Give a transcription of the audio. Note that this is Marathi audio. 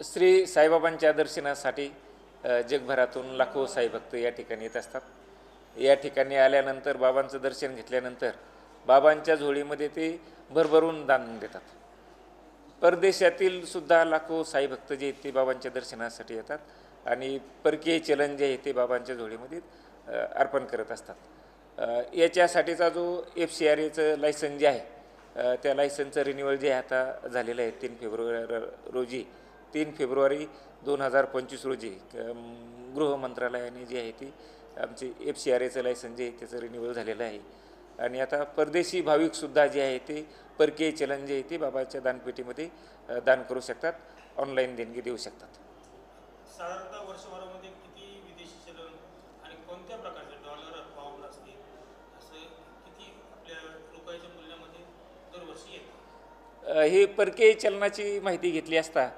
श्री साईबाबांच्या दर्शनासाठी जगभरातून लाखो साईभक्त या ठिकाणी येत असतात. या ठिकाणी आल्यानंतर बाबांचं दर्शन घेतल्यानंतर बाबांच्या झोळीमध्ये ते भरभरून दान देतात. परदेशातील सुद्धा लाखो साईभक्त जे आहेत ते बाबांच्या दर्शनासाठी येतात आणि परकीय चलन जे आहे ते बाबांच्या झोळीमध्ये अर्पण करत असतात. याच्यासाठीचा जो एफ सी आर एचं लायसन जे आहे त्या लायसनचं रिन्युअल जे आता झालेलं आहे तीन फेब्रुवारी र- रोजी तीन फेब्रुवारी दोन हजार पंचवीस रोजी गृह मंत्रालयाने जे आहे ती आमचे एफ सी आर एचं लायसन जे आहे त्याचं रिन्युअल झालेलं आहे. आणि आता परदेशी भाविकसुद्धा जे आहे ते परकीय चलन जे आहे ते बाबाच्या दानपेटीमध्ये दान करू शकतात ऑनलाईन देणगी देऊ शकतात. साधारणतः वर्षभरामध्ये किती विदेशी चलन आणि कोणत्या प्रकारचे डॉलर पाऊंड असतील असं किती आपल्या रुपयाच्या मूल्यामध्ये दरवर्षी येतं? अ, हे परकीय चलनाची माहिती घेतली असता